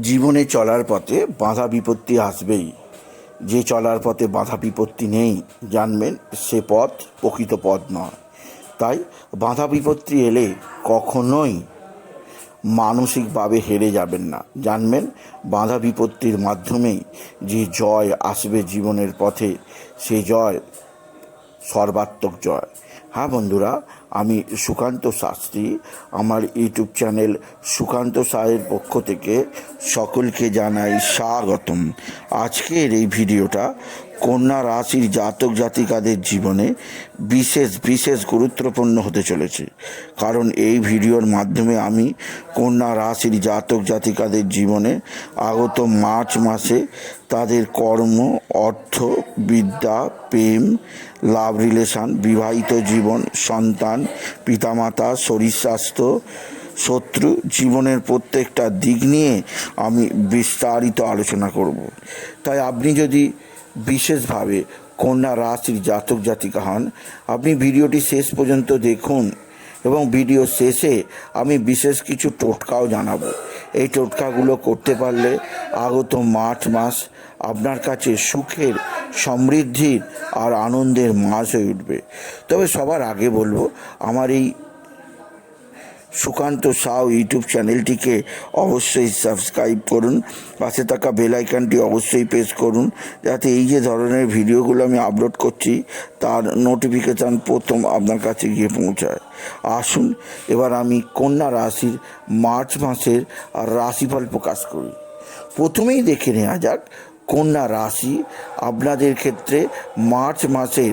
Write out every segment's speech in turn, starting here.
জীবনে চলার পথে বাধা বিপত্তি আসবেই। যে চলার পথে বাধা বিপত্তি নেই, জানবেন সে পথ প্রকৃত পথ নয়। তাই বাধা বিপত্তি এলে কখনোই মানসিকভাবে হেরে যাবেন না। জানবেন বাধা বিপত্তির মাধ্যমেই যে জয় আসবে জীবনের পথে, সে জয় সর্বাত্মক জয়। হ্যাঁ বন্ধুরা আমি সুকান্ত শাস্ত্রী, আমার ইউটিউব চ্যানেল সুকান্ত সাহের পক্ষ থেকে সকলকে জানাই স্বাগতম। আজকের এই ভিডিওটা কন্যা রাশির জাতক জাতিকাদের জীবনে বিশেষ বিশেষ গুরুত্বপূর্ণ হতে চলেছে। কারণ এই ভিডিওর মাধ্যমে আমি কন্যা রাশির জাতক জাতিকাদের জীবনে আগত মার্চ মাসে তাদের কর্ম, অর্থ, বিদ্যা, প্রেম, লাভ রিলেশান, বিবাহিত জীবন, সন্তান, পিতামাতা, শরীর স্বাস্থ্য, শত্রু জীবনের প্রত্যেকটা দিক নিয়ে আমি বিস্তারিত আলোচনা করব। তাই আপনি যদি বিশেষভাবে কন্যা রাশির জাতক জাতিকা হন। আপনি ভিডিওটি শেষ পর্যন্ত দেখুন এবং ভিডিও শেষে আমি বিশেষ কিছু টোটকাও জানাব। এই টোটকাগুলো করতে পারলে আগত মার্চ মাস আপনার কাছে সুখের, সমৃদ্ধির আর আনন্দের মাস হয়ে উঠবে। তবে সবার আগে বলব, আমার এই সুকান্ত সাউ ইউটিউব চ্যানেলটিকে অবশ্যই সাবস্ক্রাইব করুন। পাশে থাকা বেলাইকানটি অবশ্যই প্রেস করুন, যাতে এই যে ধরনের ভিডিওগুলো আমি আপলোড করছি, তার নোটিফিকেশান প্রথম আপনার কাছে গিয়ে পৌঁছায়। আসুন, এবার আমি কন্যা রাশির মার্চ মাসের রাশিফল প্রকাশ করি। প্রথমেই দেখে নেওয়া যাক, কন্যা রাশি আপনাদের ক্ষেত্রে মার্চ মাসের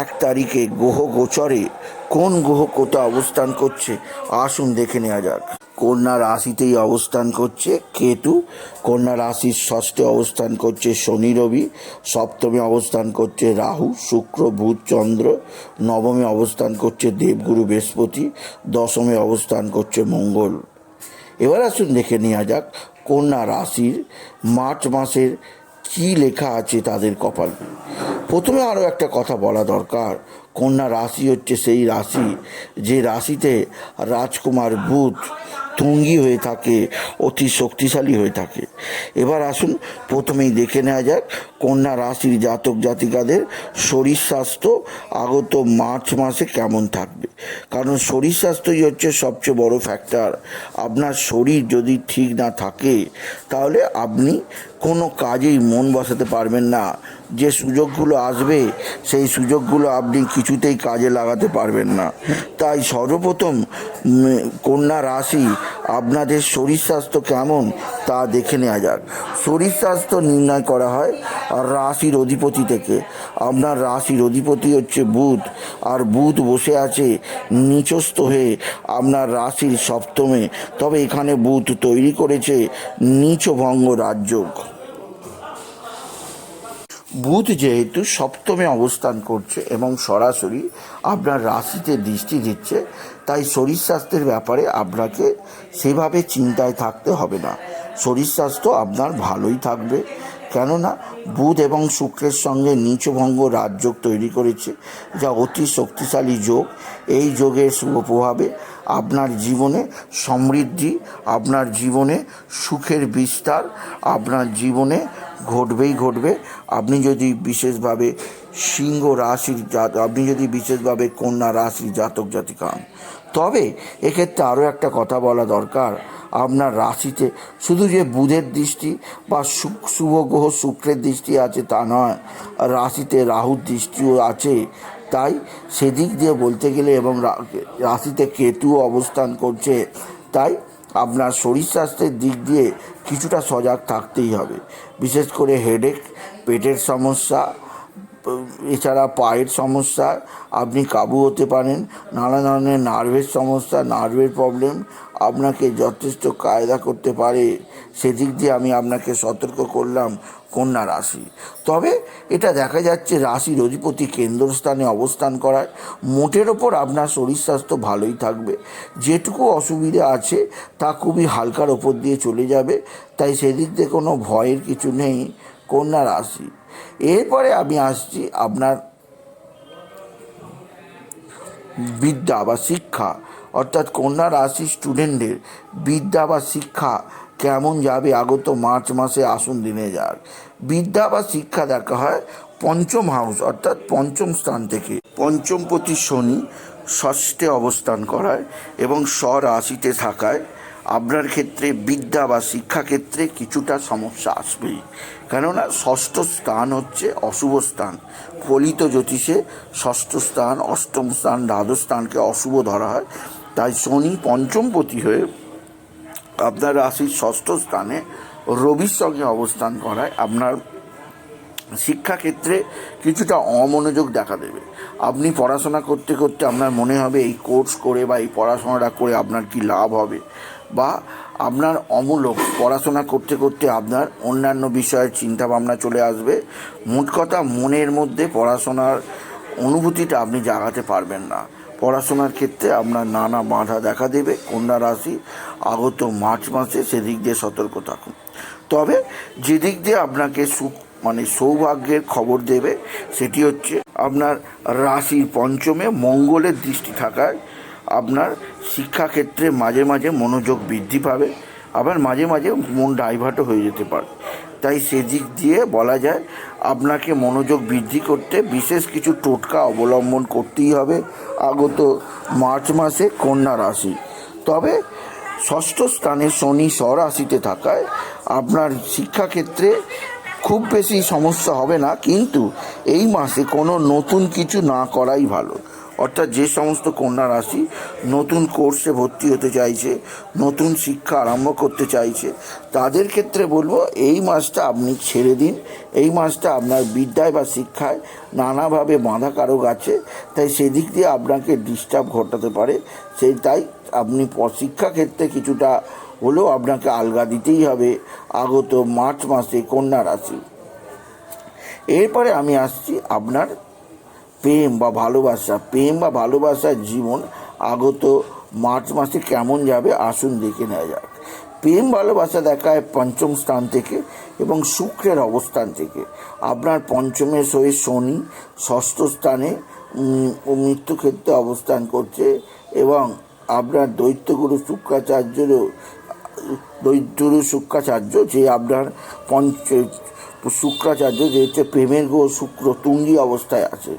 এক তারিখে গ্রহ গোচরে কোন গ্রহ কোথা অবস্থান করছে? আসুন দেখে নেওয়া যাক। কন্যা রাশিতেই অবস্থান করছে কেতু। কন্যা রাশির ষষ্ঠে অবস্থান করছে শনি রবি। সপ্তমে অবস্থান করছে রাহু, শুক্র, বুধ, চন্দ্র। নবমে অবস্থান করছে দেবগুরু, বৃহস্পতি। দশমে অবস্থান করছে মঙ্গল। এবার আসুন দেখে নেওয়া যাক কন্যা রাশির মার্চ মাসের কী লেখা আছে তাদের কপাল। প্রথমে আরও একটা কথা বলা দরকার। কন্যা রাশি হচ্ছে সেই রাশি যে রাশিতে রাজকুমার বুধ তুঙ্গি হয়ে থাকে, অতি শক্তিশালী হয়ে থাকে। এবার আসুন প্রথমেই দেখে নেওয়া যাক কন্যা রাশির জাতক জাতিকাদের শরীর স্বাস্থ্য আগত মার্চ মাসে কেমন থাকবে। কারণ শরীর স্বাস্থ্যই হচ্ছে সবচেয়ে বড় ফ্যাক্টর আপনার শরীর যদি ঠিক না থাকে, তাহলে আপনি কোনো কাজেই মন বসাতে পারবেন না। যে সুযোগগুলো আসবে, সেই সুযোগগুলো আপনি কিছুতেই কাজে লাগাতে পারবেন না। তাই সর্বপ্রথম কন্যা রাশি আপনাদের শরীর স্বাস্থ্য কেমন তা দেখে নেওয়া যাক। শরীর স্বাস্থ্য নির্ণয় করা হয় আর রাশির অধিপতি থেকে। আপনার রাশির অধিপতি হচ্ছে বুধ, আর বুধ বসে আছে নিচস্থ হয়ে আপনার রাশির সপ্তমে। তবে এখানে বুধ তৈরি করেছে নিচভঙ্গ রাজযোগ। বুধ যেহেতু সপ্তমে অবস্থান করছে এবং সরাসরি আপনার রাশিতে দৃষ্টি দিচ্ছে তাই শরীর স্বাস্থ্যের ব্যাপারে আপনাকে সেভাবে চিন্তায় থাকতে হবে না। শরীর স্বাস্থ্য আপনার ভালোই থাকবে। কেননা বুধ এবং শুক্রের সঙ্গে নিচভঙ্গ রাজযোগ তৈরি করেছে, যা অতি শক্তিশালী যোগ। এই যোগের শুভ প্রভাবে আপনার জীবনে সমৃদ্ধি, আপনার জীবনে সুখের বিস্তার, আপনার জীবনে ঘটবেই ঘটবে। আপনি যদি বিশেষভাবে সিংহ রাশির আপনি যদি বিশেষভাবে কন্যা রাশির জাতক জাতিকা হন তবে এক্ষেত্রে আরও একটা কথা বলা দরকার। আপনার রাশিতে শুধু যে বুধের দৃষ্টি বা শুভ গ্রহ শুক্রের দৃষ্টি আছে তা নয়, রাশিতে রাহুর দৃষ্টিও আছে। তাই সেদিক দিয়ে বলতে গেলে এবং রাশিতে কেতু অবস্থান করছে। তাই আপনার শরীর স্বাস্থ্যের দিক দিয়ে কিছুটা সজাগ থাকতেই হবে। বিশেষ করে হেডেক পেটের সমস্যা এছাড়া পায়ের সমস্যা, আপনি কাবু হতে পারেন, নানা ধরনের নার্ভের সমস্যা, নার্ভের প্রবলেম, আপনাকে যথেষ্ট কায়দা করতে পারে। সেদিক দিয়ে আমি আপনাকে সতর্ক করলাম কন্যা রাশি। তবে এটা দেখা যাচ্ছে রাশির অধিপতি কেন্দ্রস্থানে অবস্থান করায়, মোটের ওপর আপনার শরীর স্বাস্থ্য ভালোই থাকবে। যেটুকু অসুবিধা আছে তা খুবই হালকার ওপর দিয়ে চলে যাবে। তাই সেদিক দিয়ে কোনো ভয়ের কিছু নেই কন্যা রাশি। এরপরে আমি আসছি আপনার বিদ্যা বা শিক্ষা। অর্থাৎ কন্যা রাশি স্টুডেন্টদের বিদ্যা বা শিক্ষা কেমন যাবে? আগত মার্চ মাসে আসুন দিনে যাক। বিদ্যা বা শিক্ষা দেখা হয় পঞ্চম হাউস অর্থাৎ পঞ্চম স্থান থেকে। পঞ্চমপতি শনি ষষ্ঠে অবস্থান করায় এবং স্বরাশিতে থাকায় আপনার ক্ষেত্রে বিদ্যা বা শিক্ষাক্ষেত্রে কিছুটা সমস্যা আসবেই। কেননা ষষ্ঠ স্থান হচ্ছে অশুভ স্থান। ফলিত জ্যোতিষে ষষ্ঠ স্থান, অষ্টম স্থান, দ্বাদশ স্থানকে অশুভ ধরা হয়। তাই শনি পঞ্চমপতি হয়ে আপনার রাশির ষষ্ঠ স্থানে রবির সঙ্গে অবস্থান করায় আপনার শিক্ষাক্ষেত্রে কিছুটা অমনোযোগ দেখা দেবে। আপনি পড়াশোনা করতে করতে আপনার মনে হবে এই কোর্স করে বা এই পড়াশোনাটা করে আপনার কি লাভ হবে? বা আপনার অমূলক পড়াশোনা করতে করতে আপনার অন্যান্য বিষয়ের চিন্তা ভাবনা চলে আসবে। মোট কথা মনের মধ্যে পড়াশোনার অনুভূতিটা আপনি জাগাতে পারবেন না। পড়াশোনার ক্ষেত্রে আপনার নানা বাধা দেখা দেবে। কন্যা রাশি আগত মার্চ মাসে সেদিক দিয়ে সতর্ক থাকুন। তবে যেদিক দিয়ে আপনাকে সুখ মানে সৌভাগ্যের খবর দেবে, সেটি হচ্ছে আপনার রাশির পঞ্চমে মঙ্গলের দৃষ্টি থাকায় আপনার শিক্ষাক্ষেত্রে মাঝে মাঝে মনোযোগ বৃদ্ধি পাবে, আবার মাঝে মাঝে মন ডাইভার্টও হয়ে যেতে পারে। তাই সেদিক দিয়ে বলা যায়, আপনাকে মনোযোগ বৃদ্ধি করতে বিশেষ কিছু টোটকা অবলম্বন করতেই হবে। আগত মার্চ মাসে কন্যা রাশি। তবে ষষ্ঠ স্থানে শনি স্বরাশিতে থাকায় আপনার শিক্ষাক্ষেত্রে খুব বেশি সমস্যা হবে না, কিন্তু এই মাসে কোনো নতুন কিছু না করাই ভালো। অর্থাৎ যে সমস্ত কন্যা রাশি নতুন কোর্সে ভর্তি হতে চাইছে, নতুন শিক্ষা আরম্ভ করতে চাইছে, তাদের ক্ষেত্রে বলব এই মাসটা আপনি ছেড়ে দিন। এই মাসটা আপনার বিদ্যায় বা শিক্ষায় নানাভাবে বাঁধা কারক আছে, তাই সেদিক দিয়ে আপনাকে ডিস্টার্ব ঘটাতে পারে। সেই তাই আপনি শিক্ষাক্ষেত্রে কিছুটা হলেও আপনাকে আলগা দিতেই হবে আগত মার্চ মাসে কন্যা রাশি। এরপরে আমি আসছি আপনার প্রেম বা ভালোবাসা, প্রেম বা ভালোবাসার জীবন আগত মার্চ মাসে কেমন যাবে আসুন দেখে নেওয়া যাক। প্রেম, ভালোবাসা দেখায় পঞ্চম স্থান থেকে এবং শুক্রের অবস্থান থেকে। আপনার পঞ্চমের সহিত শনি ষষ্ঠ স্থানে মৃত্যুক্ষেত্রে অবস্থান করছে এবং আপনার দৈত্যগুরু শুক্রাচার্যেরও, দৈত্যগুরু শুক্রাচার্য যে আপনার পঞ্চ শুক্রাচার্য যেহেতু প্রেমের গ্রহ শুক্র তুঙ্গি অবস্থায় আছে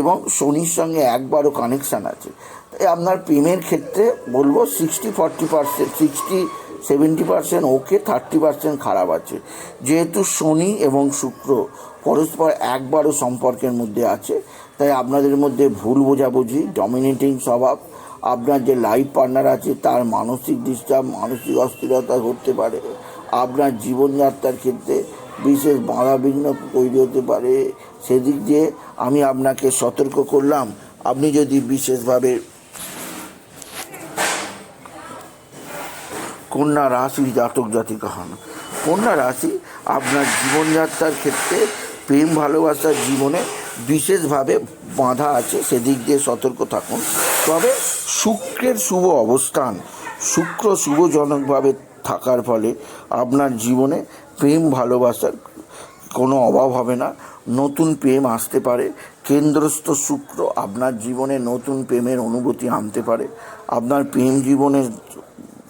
এবং শনির সঙ্গে একবারও কানেকশান আছে, তাই আপনার প্রেমের ক্ষেত্রে বলব sixty forty percent sixty seventy percent okay thirty percent খারাপ আছে। যেহেতু শনি এবং শুক্র পরস্পর একবারও সম্পর্কের মধ্যে আছে, তাই আপনাদের মধ্যে ভুল বোঝাবুঝি ডমিনেটিং স্বভাব, আপনার যে লাইফ পার্টনার আছে তার মানসিক ডিস্টার্ব মানসিক অস্থিরতা ঘটতে পারে, আপনার জীবনযাত্রার ক্ষেত্রে বিশেষ বাধা বিঘ্ন তৈরি হতে পারে। সেদিক দিয়ে আমি আপনাকে সতর্ক করলাম। আপনি যদি বিশেষভাবে কন্যা রাশি জাতক জাতিকা হন, কন্যা রাশি আপনার জীবনযাত্রার ক্ষেত্রে প্রেম ভালোবাসার জীবনে বিশেষভাবে বাঁধা আছে। সেদিক দিয়ে সতর্ক থাকুন। তবে শুক্রের শুভ অবস্থান, শুক্র শুভজনকভাবে থাকার ফলে আপনার জীবনে প্রেম ভালোবাসার কোনো অভাব হবে না। নতুন প্রেম আসতে পারে। কেন্দ্রস্থ শুক্র আপনার জীবনে নতুন প্রেমের অনুভূতি আনতে পারে। আপনার প্রেম জীবনে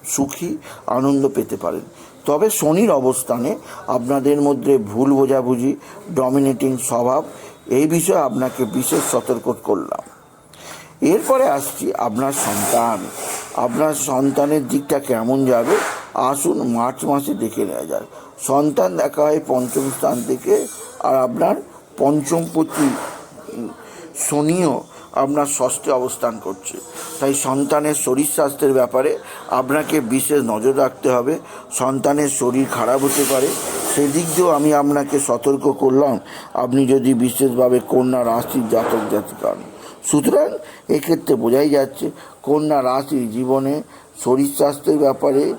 সুখী, আনন্দ পেতে পারেন। তবে শনির অবস্থানে আপনাদের মধ্যে ভুল বোঝাবুঝি ডমিনেটিং স্বভাব, এই বিষয়ে আপনাকে বিশেষ সতর্ক করলাম। এরপরে আসছি আপনার সন্তান। আপনার সন্তানের দিকটা কেমন যাবে? আসুন মার্চ মাসে দেখে নেওয়া যাক। সন্তান দেখা হয় পঞ্চম স্থান থেকে আর আপনার পঞ্চমপতি উম, শনিও আপনার ষষ্ঠে অবস্থান করছে। তাই সন্তানের শরীর স্বাস্থ্যের ব্যাপারে আপনাকে বিশেষ নজর রাখতে হবে। সন্তানের শরীর খারাপ হতে পারে। সেদিক দিয়েও আমি আপনাকে সতর্ক করলাম। আপনি যদি বিশেষভাবে কন্যা রাশির জাতক জাতিকা হন। সুতরাং এক্ষেত্রে বোঝাই যাচ্ছে কন্যা রাশি জীবনে শরীর স্বাস্থ্যের ব্যাপারে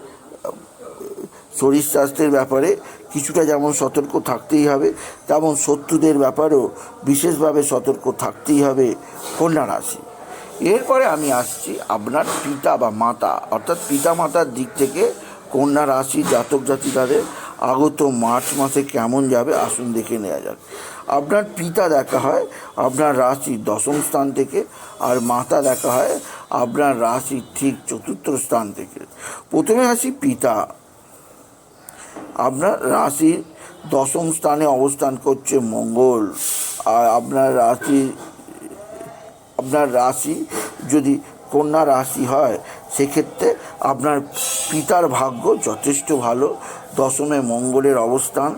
শরীর স্বাস্থ্যের ব্যাপারে কিছুটা যেমন সতর্ক থাকতেই হবে, তেমন শত্রুদের ব্যাপারেও বিশেষভাবে সতর্ক থাকতেই হবে কন্যা রাশি। এরপরে আমি আসছি আপনার পিতা বা মাতা, অর্থাৎ পিতা মাতার দিক থেকে কন্যা রাশি জাতক জাতিকাদের আগত মার্চ মাসে কেমন যাবে আসুন দেখে নেওয়া যাক। আপনার পিতা দেখা হয় আপনার রাশি দশম স্থান থেকে, আর মাতা দেখা হয় আপনার রাশি ঠিক চতুর্থ স্থান থেকে। প্রথমে আসি পিতা আপনার রাশির দশম স্থানে অবস্থান করছে মঙ্গল। আর আপনার রাশি আপনার রাশি যদি কন্যা রাশি হয়, সেক্ষেত্রে আপনার পিতার ভাগ্য যথেষ্ট ভালো। দশমে মঙ্গলের অবস্থান,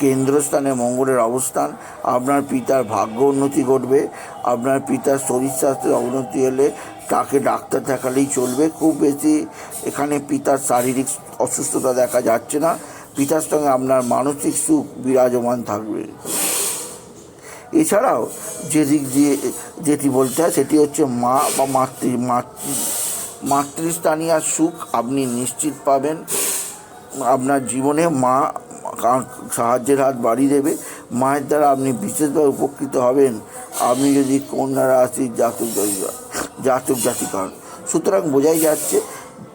কেন্দ্রস্থানে মঙ্গলের অবস্থান। আপনার পিতার ভাগ্য উন্নতি ঘটবে। আপনার পিতার শরীর স্বাস্থ্যের অবনতি হলে তাকে ডাক্তার দেখালেই চলবে। খুব বেশি এখানে পিতার শারীরিক অসুস্থতা দেখা যাচ্ছে না। পিতার সঙ্গে আপনার মানসিক সুখ বিরাজমান থাকবে। এছাড়াও যে দিক দিয়ে যেটি বলতে হয় সেটি হচ্ছে মা বা মাতৃ মাতৃ, মাতৃস্থানীয় সুখ আপনি নিশ্চিত পাবেন। আপনার জীবনে মা সাহায্যের হাত বাড়িয়ে দেবে। মায়ের দ্বারা আপনি বিশেষভাবে উপকৃত হবেন। আপনি যদি কন্যা রাশির জাতক জাতিকা জাতক জাতিকা হন সুতরাং বোঝাই যাচ্ছে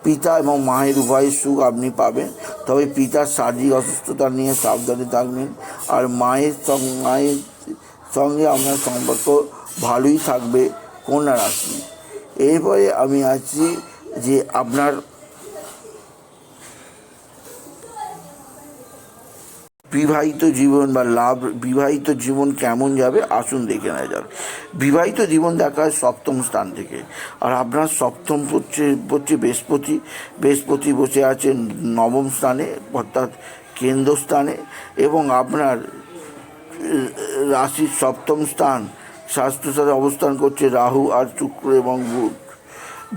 পিতা এবং মায়ের উভয়ের সুখ আপনি পাবেন। তবে পিতার শারীরিক অসুস্থতা নিয়ে সাবধানে থাকবেন। আর মায়ের মায়ের সঙ্গে আপনার সম্পর্ক ভালোই থাকবে কন্যা রাশি। এরপরে আমি আছি যে আপনার বিবাহিত জীবন বা লাভ, বিবাহিত জীবন কেমন যাবে, আসুন দেখে নেওয়া যাক। বিবাহিত জীবন দেখা হয় সপ্তম স্থান থেকে। আর আপনার সপ্তম হচ্ছে হচ্ছে বৃহস্পতি বৃহস্পতি বসে আছে নবম স্থানে, অর্থাৎ কেন্দ্রস্থানে এবং আপনার রাশির সপ্তম স্থান স্বাস্থ্যসাথে অবস্থান করছে রাহু আর শুক্র এবং বুধ।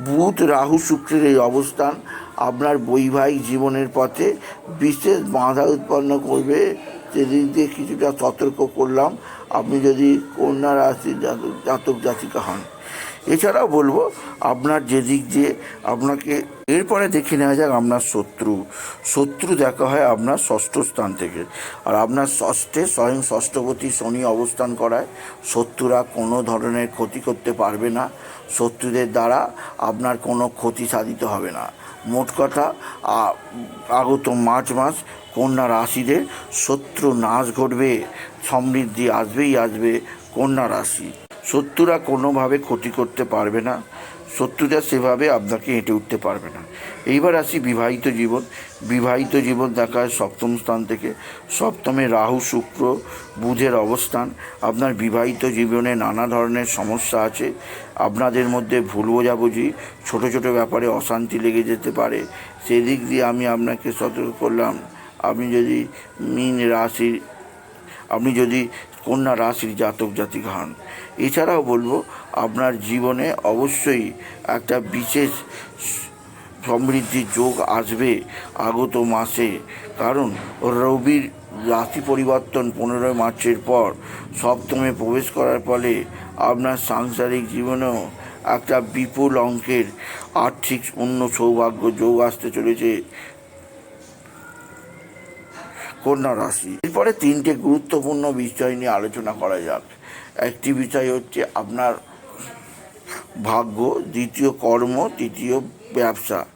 বুধ, রাহু, শুক্রের এই অবস্থান আপনার বৈবাহিক জীবনের পথে বিশেষ বাধা উৎপন্ন করবে। সেদিক দিয়ে কিছুটা সতর্ক করলাম। আপনি যদি কন্যা রাশির জাতক জাতক হন। এছাড়াও বলব, আপনার যেদিক দিয়ে আপনাকে এরপরে দেখে নেওয়া যাক আপনার শত্রু। শত্রু দেখা হয় আপনার ষষ্ঠ স্থান থেকে। আর আপনার ষষ্ঠে স্বয়ং ষষ্ঠপতি শনি অবস্থান করায় শত্রুরা কোনো ধরনের ক্ষতি করতে পারবে না। শত্রুদের দ্বারা আপনার কোনো ক্ষতি সাধিত হবে না। মোট কথা আগত মার্চ মাস কন্যা রাশিদের শত্রু নাশ ঘটবে, সমৃদ্ধি আসবেই আসবে কন্যা রাশি। শত্রুরা কোনোভাবে ক্ষতি করতে পারবে না। শত্রুরা সেভাবে আপনাকে হেঁটে উঠতে পারবে না। এইবার আসি বিবাহিত জীবন। বিবাহিত জীবন দেখা হয় সপ্তম স্থান থেকে সপ্তমে রাহু, শুক্র, বুধের অবস্থান। আপনার বিবাহিত জীবনে নানা ধরনের সমস্যা আছে। আপনাদের মধ্যে ভুল বোঝাবুঝি, ছোটো ছোটো ব্যাপারে অশান্তি লেগে যেতে পারে। সেদিক দিয়ে আমি আপনাকে সতর্ক করলাম, আপনি যদি মিন রাশির, আপনি যদি কন্যা রাশির জাতক জাতিক হন। এছাড়াও বলব আপনার জীবনে অবশ্যই একটা বিশেষ সমৃদ্ধির যোগ আসবে আগত মাসে। কারণ রবির রাশি পরিবর্তন পনেরোই মার্চের পর সপ্তমে প্রবেশ করার ফলে আপনার সাংসারিক জীবনেও একটা বিপুল অঙ্কের আর্থিক অন্য সৌভাগ্য যোগ আসতে চলেছে কন্যা রাশি। এরপরে তিনটে গুরুত্বপূর্ণ বিষয় নিয়ে আলোচনা করা যাক। একটি বিষয় হচ্ছে আপনার ভাগ্য, দ্বিতীয় কর্ম, তৃতীয় ব্যবসা।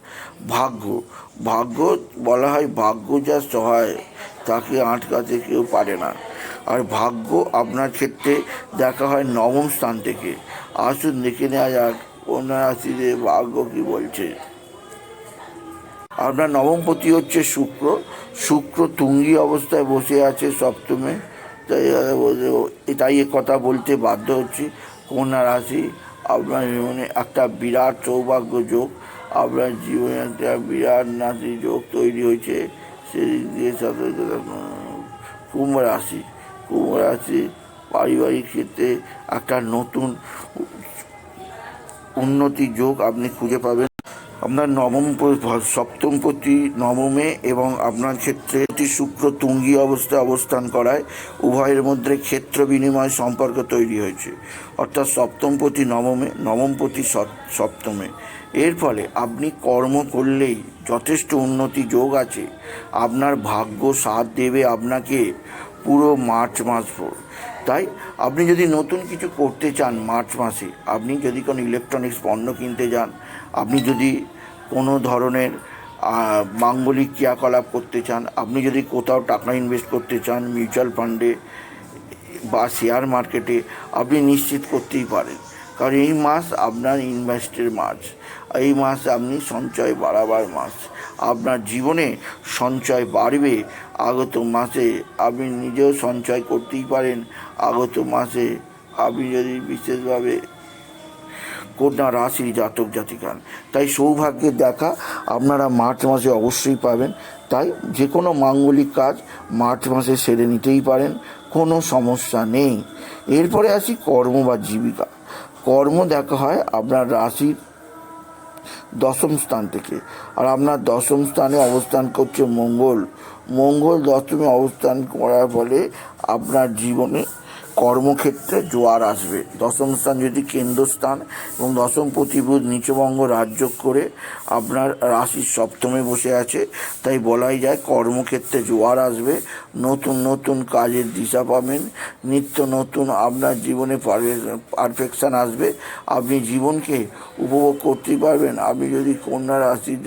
ভাগ্য ভাগ্য বলা হয় ভাগ্য যা সহায়, তাকে আটকাতে কেউ পারে না। আর ভাগ্য আপনার ক্ষেত্রে দেখা হয় নবম স্থান থেকে। আসুন দেখে নেওয়া যাক কন্যা রাশিতে ভাগ্য কী বলছে। আপনার নবমপতি হচ্ছে শুক্র। শুক্র তুঙ্গি অবস্থায় বসে আছে সপ্তমে। তাই তাই কথা বলতে বাধ্য হচ্ছি। কন্যা রাশি আপনার জীবনে একটা বিরাট সৌভাগ্য যোগ আপনার জীবনে একটা বিরাট নাতি যোগ তৈরি হয়েছে। সেদিক দিয়ে সাথে, কুম্ভ রাশি কুম্ভ রাশি পারিবারিক ক্ষেত্রে একটা নতুন উন্নতি যোগ আপনি খুঁজে পাবেন। আপনার নবম সপ্তম প্রতি নবমে এবং আপনার ক্ষেত্রে এটি শুক্র তুঙ্গি অবস্থায় অবস্থান করায় উভয়ের মধ্যে ক্ষেত্র বিনিময় সম্পর্ক তৈরি হয়েছে। অর্থাৎ সপ্তম প্রতি নবমে, নবম প্রতি সপ- সপ্তমে। এর ফলে আপনি কর্ম করলেই যথেষ্ট উন্নতি যোগ আছে। আপনার ভাগ্য সাথ দেবে আপনাকে পুরো মার্চ মাস ভর। তাই আপনি যদি নতুন কিছু করতে চান মার্চ মাসে, আপনি যদি কোনো ইলেকট্রনিক্স পণ্য কিনতে যান, আপনি যদি কোনো ধরনের মাঙ্গলিক ক্রিয়াকলাপ করতে চান, আপনি যদি কোথাও টাকা ইনভেস্ট করতে চান মিউচুয়াল ফান্ডে বা শেয়ার মার্কেটে আপনি নিশ্চিত করতেই পারেন। কারণ এই মাস আপনার ইনভেস্টের মাস। এই মাস আপনি সঞ্চয় বাড়াবার মাস। আপনার জীবনে সঞ্চয় বাড়বে। আগত মাসে আপনি নিজেও সঞ্চয় করতেই পারেন। আগত মাসে আপনি যদি বিশেষভাবে কন্যা রাশির জাতক জাতিকান তাই সৌভাগ্যের দেখা আপনারা মার্চ মাসে অবশ্যই পাবেন। তাই যে কোনো মাঙ্গলিক কাজ মার্চ মাসে সেরে নিতেই পারেন, কোনো সমস্যা নেই। এরপরে আসি কর্ম বা জীবিকা। কর্ম দেখা হয় আপনার রাশির দশম স্থান থেকে। আর আপনার দশম স্থানে অবস্থান করছে মঙ্গল। মঙ্গল দশমে অবস্থান করার ফলে আপনার জীবনে কর্মক্ষেত্রে জোয়ার আসবে। দশম স্থান যদি কেন্দ্রস্থান এবং দশম প্রতিভূত নিচবঙ্গ রাজ্য করে আপনার রাশির সপ্তমে বসে আছে, তাই বলাই যায় কর্মক্ষেত্রে জোয়ার আসবে। নতুন নতুন কাজের দিশা পাবেন, নিত্য নতুন আপনার জীবনে পারফেকশান আসবে। আপনি জীবনকে উপভোগ করতেই পারবেন। আপনি যদি কন্যা রাশির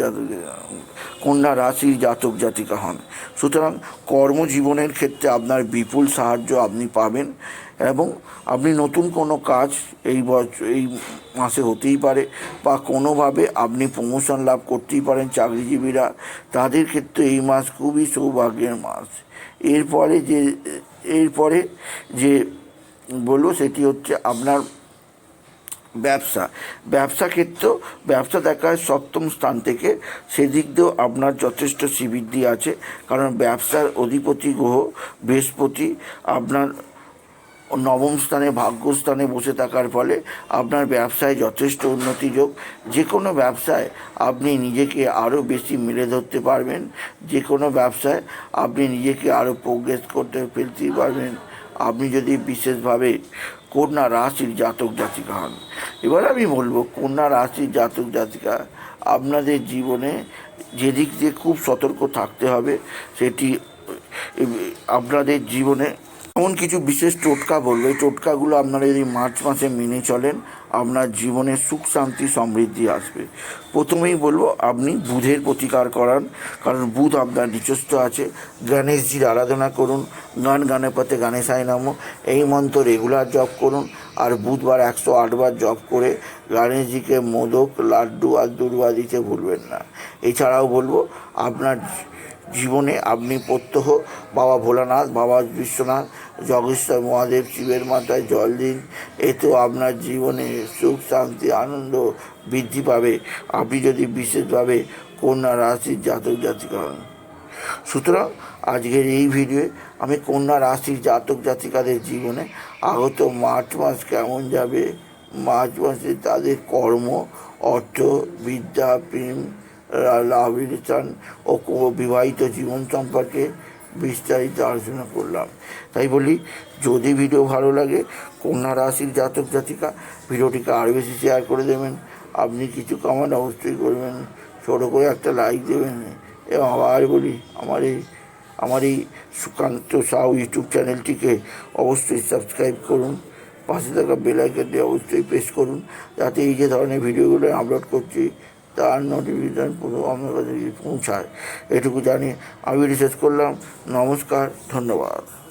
কন্যা রাশির জাতক জাতিকা হন। সুতরাং কর্মজীবনের ক্ষেত্রে আপনার বিপুল সাহায্য আপনি পাবেন এবং আপনি নতুন কোনো কাজ এই বছর এই মাসে হতেই পারে বা কোনোভাবে আপনি প্রমোশন লাভ করতেই পারেন চাকরিজীবীরা। তাদের ক্ষেত্রে এই মাস খুবই সৌভাগ্যের মাস। এরপরে যে এরপরে যে বলব সেটি হচ্ছে আপনার ব্যবসা। ব্যবসা ক্ষেত্রেও ব্যবসা দেখায় সপ্তম স্থান থেকে সেদিক দিয়েও আপনার যথেষ্ট শ্রীবৃদ্ধি আছে। কারণ ব্যবসার অধিপতি গ্রহ বৃহস্পতি আপনার নবম স্থানে, ভাগ্যস্থানে বসে থাকার ফলে আপনার ব্যবসায় যথেষ্ট উন্নতি যোগ। যে কোনো ব্যবসায় আপনি নিজেকে আরও বেশি মেলে ধরতে পারবেন। যে কোনো ব্যবসায় আপনি নিজেকে আরও প্রোগ্রেস করতে ফেলতেই পারবেন। আপনি যদি বিশেষভাবে কন্যা রাশির জাতক জাতিকা হন এবার আমি বলব, কন্যা রাশির জাতক জাতিকা, আপনাদের জীবনে যেদিক দিয়ে খুব সতর্ক থাকতে হবে, সেটি আপনাদের জীবনে এমন কিছু বিশেষ টোটকা বলব, এই টোটকাগুলো আপনারা যদি মার্চ মাসে মেনে চলেন আপনার জীবনে সুখ, শান্তি, সমৃদ্ধি আসবে। প্রথমেই বলব, আপনি বুধের প্রতিকার করান, কারণ বুধ আপনার নিচস্থ আছে। গণেশজির আরাধনা করুন, গান গানে পথে গণেশায় নামো, এই মন্ত্র রেগুলার জপ করুন, আর বুধবার একশো আটবার জপ করে গণেশজিকে মোদক, লাড্ডু আর দুর্বা দিতে ভুলবেন না। এছাড়াও বলব, আপনার জীবনে আপনি প্রত্যহ বাবা ভোলানাথ, বাবা বিশ্বনাথ, জগেশ্বর মহাদেব, শিবের মাথায় জল দিন। এতেও আপনার জীবনে সুখ, শান্তি, আনন্দ বৃদ্ধি পাবে। আপনি যদি বিশেষভাবে কন্যা রাশির জাতক জাতিকা হন। সুতরাং আজকের এই ভিডিওয়ে আমি কন্যা রাশির জাতক জাতিকাদের জীবনে আগত মার্চ মাস কেমন যাবে, মার্চ মাসে তাদের কর্ম, অর্থ, বিদ্যা, প্রেম রিলেশন ও বিবাহিত জীবন সম্পর্কে বিস্তারিত আলোচনা করলাম। তাই বলি, যদি ভিডিও ভালো লাগে, কন্যা রাশির জাতক জাতিকা, ভিডিওটিকে আরও বেশি শেয়ার করে দেবেন। আপনি কিছু কমেন্ট অবশ্যই করবেন। ছোটো করে একটা লাইক দেবেন। এবং আবার বলি, আমার এই আমার এই সুকান্ত সাউ ইউটিউব চ্যানেলটিকে অবশ্যই সাবস্ক্রাইব করুন। পাশে থাকা বেল আইকনটি অবশ্যই প্রেস করুন। যাতে এই যে ধরনের ভিডিওগুলো আপলোড করছি তার নোটিফিকেশান পুরো আমার কাছে পৌঁছায়। এটুকু জানি আমি রিসার্চ করলাম। নমস্কার ধন্যবাদ।